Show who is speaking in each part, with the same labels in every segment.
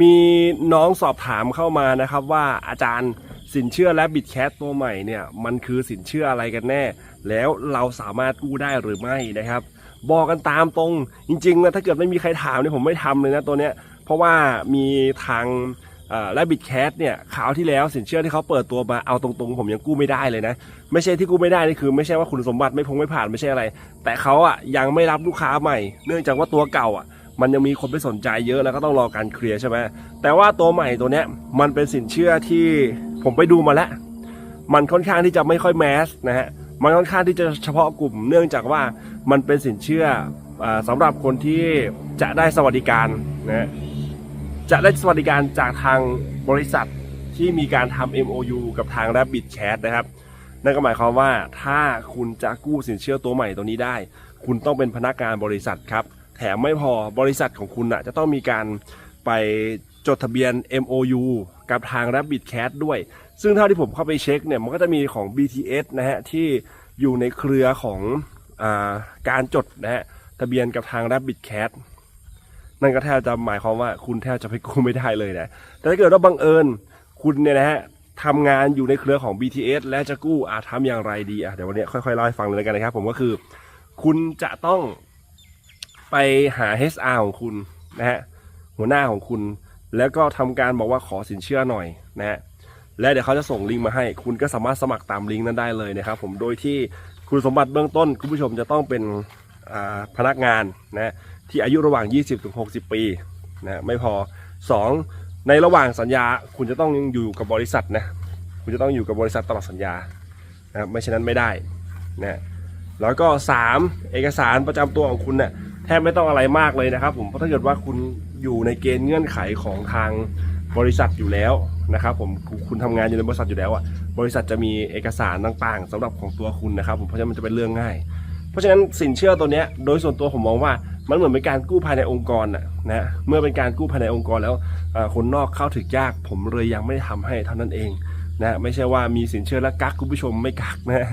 Speaker 1: มีน้องสอบถามเข้ามานะครับว่าอาจารย์สินเชื่อและบิตแคสตัวใหม่เนี่ยมันคือสินเชื่ออะไรกันแน่ แล้วเราสามารถกู้ได้หรือไม่นะครับ บอกกันตามตรงจริงๆนะถ้าเกิดไม่มีใครถามเนี่ยผมไม่ทำเลยนะตัวเนี้ยเพราะว่ามีทางและบิตแคสเนี่ยคราวที่แล้วสินเชื่อที่เขาเปิดตัวมาเอาตรงๆ ผมยังกู้ไม่ได้เลยนะ ไม่ใช่ที่กู้ไม่ได้นี่คือไม่ใช่ว่าคุณสมบัติไม่พงไม่ผ่านไม่ใช่อะไร แต่เขาอะยังไม่รับลูกค้าใหม่ เนื่องจากว่าตัวเก่าอะ มันยังมีคนไปสนใจเยอะแล้วก็ต้องรอการเคลียร์ใช่ไหมแต่ว่าตัวใหม่ตัวเนี้ยมันเป็นสินเชื่อที่ผมไปดูมาแล้ว มันค่อนข้างที่จะไม่ค่อยแมสนะฮะมันค่อนข้างที่จะเฉพาะกลุ่ม เนื่องจากว่ามันเป็นสินเชื่ออาสำหรับคนที่จะได้สวัสดิการนะฮะจะได้สวัสดิการจากทางบริษัทที่มีการทำ MOU กับทาง Rabbit Cat นะครับ นั่นก็หมายความว่าถ้าคุณจะกู้สินเชื่อตัวใหม่ตัวนี้ได้ คุณต้องเป็นพนักงานบริษัทครับ แถมไม่พอบริษัทของคุณอะจะต้องมีการไปจดทะเบียน MOU กับทาง Rabbit Cat ด้วย ซึ่งเท่าที่ผมเข้าไปเช็คเนี่ยมันก็จะมีของ BTS นะฮะที่อยู่ในเครือของอการจดนะฮะทะเบียนกับทาง Rabbit Cat นั่นก็แทบจะหมายความว่าคุณแทบจะไปกู้ไม่ได้เลยนะ แต่ถ้าเกิดว่าบังเอิญคุณเนี่ยนะฮะทำงานอยู่ในเครือของ BTS และจะกู้อาจทำอย่างไรดีอะเดี๋ยววันนี้ค่อยๆเล่าให้ฟังเลยกันนะครับ ผมก็คือ คุณจะต้อง ไปหา HR ของคุณนะฮะหัวหน้าของคุณ แล้วก็ทำการบอกว่าขอสินเชื่อหน่อยนะฮะและเดี๋ยวเขาจะส่งลิงก์มาให้ คุณก็สามารถสมัครตามลิงก์นั้นได้เลยนะครับผมโดยที่คุณสมบัติเบื้องต้น คุณผู้ชมจะต้องเป็นอ่าพนักงานนะที่อายุระหว่าง 20-60 ปีนะไม่พอ 2 ในระหว่างสัญญา คุณจะต้องอยู่กับบริษัทนะคุณจะต้องอยู่กับบริษัทตลอดสัญญานะครับไม่เช่นนั้นไม่ได้นะแล้วก็ 3 เอกสารประจำตัวของคุณเนี่ย แทบไม่ต้องอะไรมากเลยนะครับ ผมเพราะถ้าเกิดว่าคุณอยู่ในเกณฑ์เงื่อนไขของทางบริษัทอยู่แล้วนะครับผมคุณคุณทำงานอยู่ในบริษัทอยู่แล้วอะบริษัทจะมีเอกสารต่างๆสำหรับของตัวคุณนะครับผมเพราะฉะนั้นมันจะเป็นเรื่องง่าย เพราะฉะนั้นสินเชื่อตัวเนี้ยโดยส่วนตัวผมมองว่ามันเหมือนเป็นการกู้ภายในองค์กรนะนะเมื่อเป็นการกู้ภายในองค์กรแล้วคนนอกเข้าถึงยาก ผมเลยยังไม่ได้ทำให้เท่านั้นเองนะไม่ใช่ว่ามีสินเชื่อแล้วกักคุณผู้ชมไม่กักนะ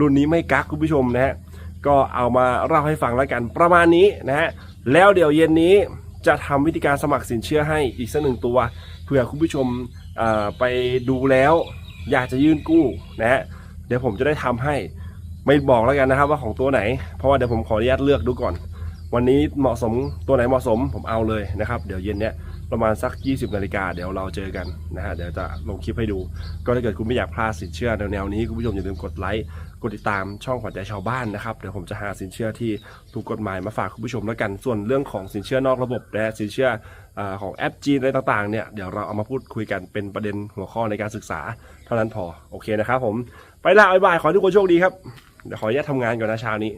Speaker 1: รุ่นนี้ไม่กักคุณผู้ชมนะฮะ ก็เอามาเล่าให้ฟังแล้วกันประมาณนี้นะฮะแล้วเดี๋ยวเย็นนี้จะทำวิธีการสมัครสินเชื่อให้อีกสักหนึ่งตัวเผื่อคุณผู้ชมไปดูแล้วอยากจะยื่นกู้นะฮะเดี๋ยวผมจะได้ทำให้ไม่บอกแล้วกันนะครับว่าของตัวไหน เพราะว่าเดี๋ยวผมขออนุญาตเลือกดูก่อน วันนี้เหมาะสมตัวไหนเหมาะสมผมเอาเลยนะครับ เดี๋ยวเย็นเนี้ย ประมาณสัก 20นาฬิกาเดี๋ยวเราเจอกันนะฮะเดี๋ยวจะลงคลิปให้ดู ก็ถ้าเกิดคุณไม่อยากพลาดสินเชื่อแนวๆนี้คุณผู้ชมอย่าลืมกดไลค์กดติดตามช่องขวัญใจชาวบ้านนะครับเดี๋ยวผมจะหาสินเชื่อที่ถูกกฎหมายมาฝากคุณผู้ชมแล้วกันส่วนเรื่องของสินเชื่อนอกระบบและสินเชื่ออของแอปจีนอะไรต่างๆเนี่ยเดี๋ยวเราเอามาพูดคุยกันเป็นประเด็นหัวข้อในการศึกษาเท่านั้นพอโอเคนะครับผมไปละบ๊ายบายขอทุกคนโชคดีครับเดี๋ยวขออนุญาตทำงานก่อนนะเช้านี้